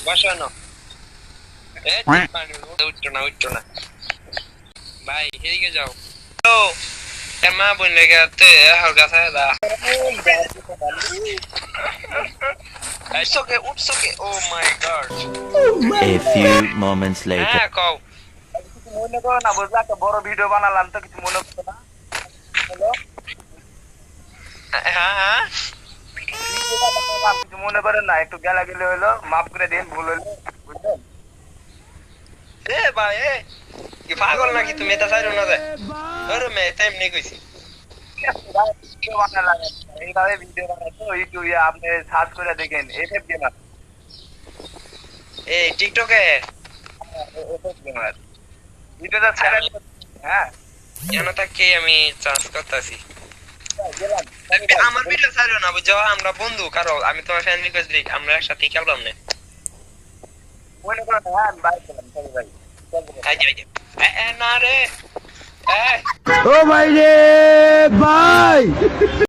না না ভাই এদিকে যাও ও এর মা বোন লেগে তে হালকা A few moments later. হ্যাঁ কও মনে করো না বুঝলা একটা বড় ভিডিও বানালাম তো কিছু মনে করো না হ্যালো হ্যাঁ হ্যাঁ ভিডিওটা বানালাম, কিছু মনে করেন না একটু গেলা গেলে হলো মাফ করে দিন ভুল হলো বুঝলেন? এ ভাই এ কি পাগল নাকি তুমি এটা চাইরো না যায় মে টাইম নেই কইছি। এইভাবে ভিডিও বানাতো ইউটিউবে আপনি সার্চ করে দেখেন এসএফ গেমার এই টিকটকে এসএফ গেমার ভিডিওটা ছেড়ে হ্যাঁ। কেন তাকে আমি চান্স করতেছি। গেলাম। আমার ভিডিও ছাড়িও না বুঝছ? আমরা বন্ধু কারও আমি তোমার ফ্যান রিকোয়েস্ট দিই আমরা একসাথে খেললাম না। মনে করো না, হ্যাঁ বাইরে গেলাম চলো ভাই না রে এ। ও ভাই রে ভাই!